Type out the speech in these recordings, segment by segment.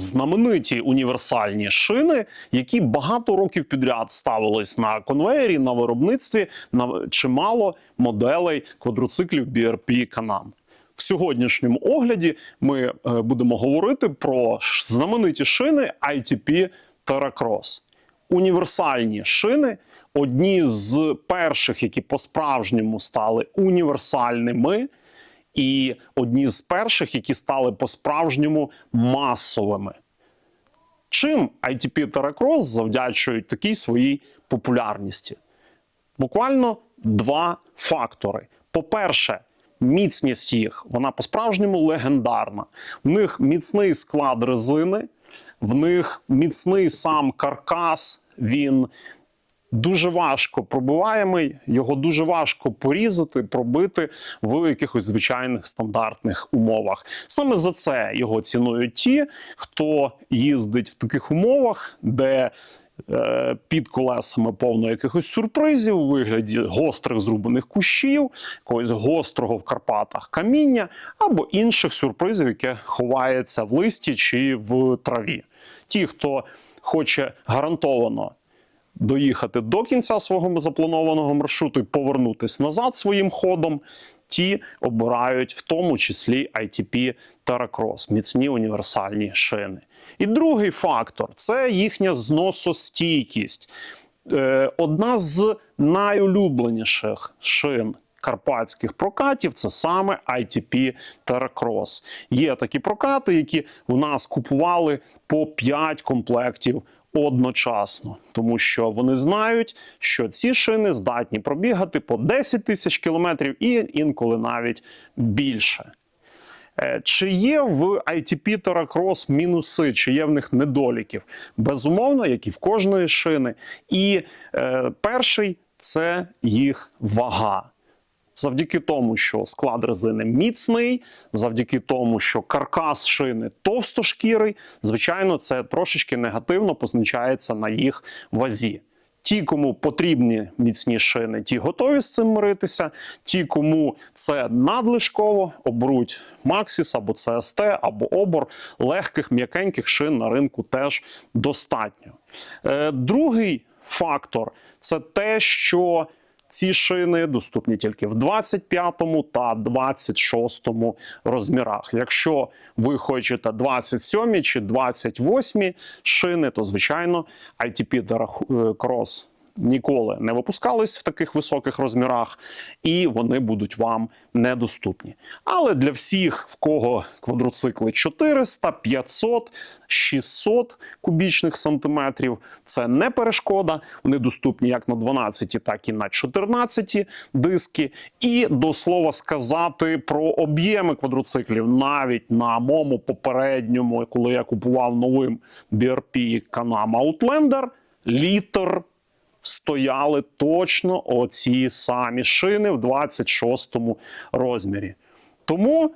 знамениті універсальні шини, які багато років підряд ставились на конвеєрі на виробництві на чимало моделей квадроциклів BRP Can-Am. В сьогоднішньому огляді ми е, будемо говорити про знамениті шини ITP Terracross. Універсальні шини, одні з перших, які по-справжньому стали універсальними, і одні з перших, які стали по-справжньому масовими. Чим ITP Terracross завдячують такій своїй популярності? Буквально два фактори. По-перше, міцність їх, вона по-справжньому легендарна. В них міцний склад резини, в них міцний сам каркас, він дуже важко пробиваємий, його дуже важко порізати, пробити в якихось звичайних стандартних умовах. Саме за це його цінують ті, хто їздить в таких умовах, де е, під колесами повно якихось сюрпризів у вигляді гострих зрубаних кущів, якогось гострого в Карпатах каміння або інших сюрпризів, яке ховається в листі чи в траві. Ті, хто хоче гарантовано доїхати до кінця свого запланованого маршруту і повернутися назад своїм ходом, ті обирають в тому числі ITP Terracross, міцні універсальні шини. І другий фактор це їхня зносостійкість. Е, Одна з найулюбленіших шин карпатських прокатів це саме ITP Terracross. Є такі прокати, які у нас купували по 5 комплектів одночасно, тому що вони знають, що ці шини здатні пробігати по 10 тисяч кілометрів і інколи навіть більше. Е, Чи є в ITP Terracross мінуси, чи є в них недоліків? Безумовно, як і в кожної шини. І е, перший це їх вага. Завдяки тому, що склад резини міцний, завдяки тому, що каркас шини товстошкірий, звичайно, це трошечки негативно позначається на їх вазі. Ті, кому потрібні міцні шини, ті готові з цим миритися. Ті, кому це надлишково, оберуть Maxis або CST, або обор легких м'якеньких шин на ринку теж достатньо. Е, другий фактор це те, що ці шини доступні тільки в 25 та 26 розмірах. Якщо ви хочете 27 чи 28 шини, то звичайно ITP е, Cross ніколи не випускались в таких високих розмірах, і вони будуть вам недоступні. Але для всіх, в кого квадроцикли 400, 500, 600 кубічних сантиметрів, це не перешкода. Вони доступні як на 12, так і на 14 диски. І до слова сказати про об'єми квадроциклів навіть на моєму попередньому, коли я купував новим BRP Can-Am Outlander, літр стояли точно оці самі шини в 26 розмірі. Тому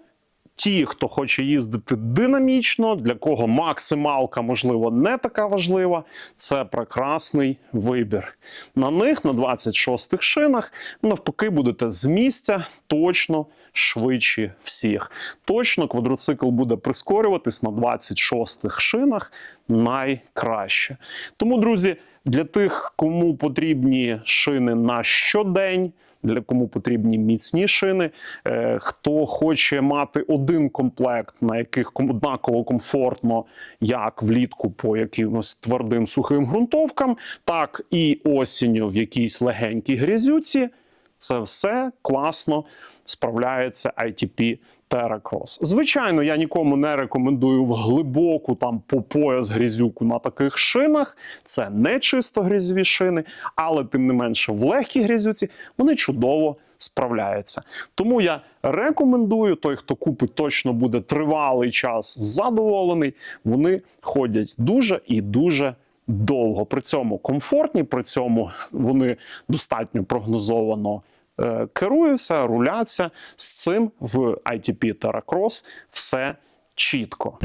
ті, хто хоче їздити динамічно, для кого максималка, можливо, не така важлива, це прекрасний вибір. На них, на 26 шинах, навпаки, будете з місця точно швидші всіх. Точно квадроцикл буде прискорюватись на 26 шинах найкраще. Тому, друзі, для тих, кому потрібні шини на щодень, для кому потрібні міцні шини, е, хто хоче мати один комплект, на яких однаково комфортно, як влітку по якимось твердим сухим ґрунтовкам, так і осінню в якійсь легенькій грязюці. Це все класно справляється ITP Terracross. Звичайно, я нікому не рекомендую в глибоку там по пояс грязюку на таких шинах. Це не чисто грязьові шини, але тим не менше в легкій грязюці вони чудово справляються. Тому я рекомендую той, хто купить, точно буде тривалий час задоволений. Вони ходять дуже і дуже. Довго при цьому комфортні, при цьому вони достатньо прогнозовано керуються, руляться. З цим в ITP Terracross все чітко.